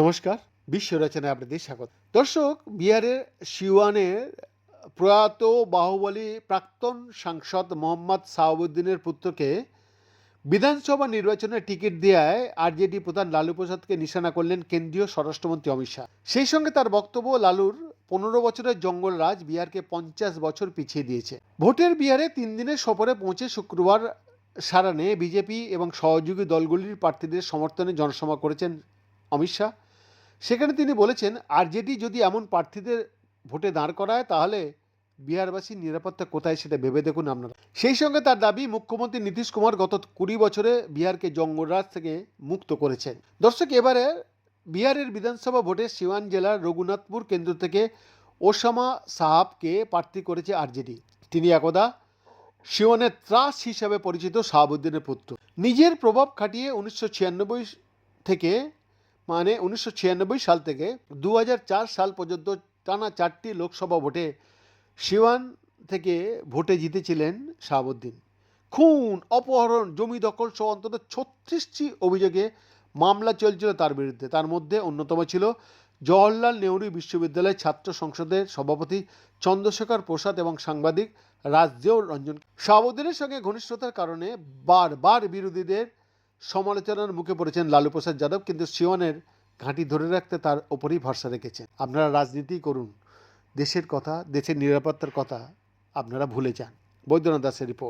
নমস্কার, বিশ্ব রচনায় আপনাদের স্বাগত। দর্শক, বিহারের সিওয়ানের প্রয়াত বাহুবলী প্রাক্তন সাংসদ মোহাম্মদ সাহাবুদ্দিনের পুত্রকে বিধানসভা নির্বাচনে টিকিট দেওয়ায় আরজেডি প্রধান লালু প্রসাদকে নিশানা করলেন কেন্দ্রীয় স্বরাষ্ট্রমন্ত্রী অমিত শাহ। সেই সঙ্গে তার বক্তব্য, লালুর পনেরো বছরের জঙ্গল রাজ বিহারকে পঞ্চাশ বছর পিছিয়ে দিয়েছে। ভোটের বিহারে তিন দিনের সফরে পৌঁছে শুক্রবার সারানে বিজেপি এবং সহযোগী দলগুলির প্রার্থীদের সমর্থনে জনসভা করেছেন অমিত শাহ। সেখানে তিনি বলেছেন, আরজেডি যদি এমন প্রার্থীদের ভোটে দাঁড় করায়, তাহলে বিহারবাসীর নিরাপত্তা কোথায় সেটা ভেবে দেখুন আপনারা। সেই সঙ্গে তার দাবি, মুখ্যমন্ত্রী নীতিশ কুমার গত কুড়ি বছরে বিহারকে জঙ্গলরাজ থেকে মুক্ত করেছেন। দর্শক, এবারে বিহারের বিধানসভা ভোটে সিওয়ান জেলার রঘুনাথপুর কেন্দ্র থেকে ওসামা সাহাবকে প্রার্থী করেছে আরজেডি। তিনি একদা সিওয়ানের ত্রাস হিসাবে পরিচিত শাহাবুদ্দিনের পুত্র। নিজের প্রভাব খাটিয়ে উনিশশো ছিয়ানব্বই থেকে মানে উনিশশো ছিয়ানব্বই সাল থেকে দু হাজার চার সাল পর্যন্ত টানা চারটি লোকসভা ভোটে সিওয়ান থেকে ভোটে জিতেছিলেন শাহাবুদ্দিন। খুন, অপহরণ, জমি দখল সহ অন্তত ছত্রিশটি অভিযোগে মামলা চলছিল তার বিরুদ্ধে। তার মধ্যে অন্যতম ছিল জওহরলাল নেহরু বিশ্ববিদ্যালয়ের ছাত্র সংসদের সভাপতি চন্দ্রশেখর প্রসাদ এবং সাংবাদিক রাজদেও রঞ্জন। শাহাবুদ্দিনের সঙ্গে ঘনিষ্ঠতার কারণে বারবার বিরোধীদের সমালোচনার মুখে পড়েছেন লালু প্রসাদ যাদব, কিন্তু সিওয়ানের ঘাঁটি ধরে রাখতে তার ওপরেই ভরসা রেখেছেন। আপনারা রাজনীতি করুন, দেশের কথা, দেশের নিরাপত্তার কথা আপনারা ভুলে যান। বৈদ্যনাথ দাসের রিপোর্ট।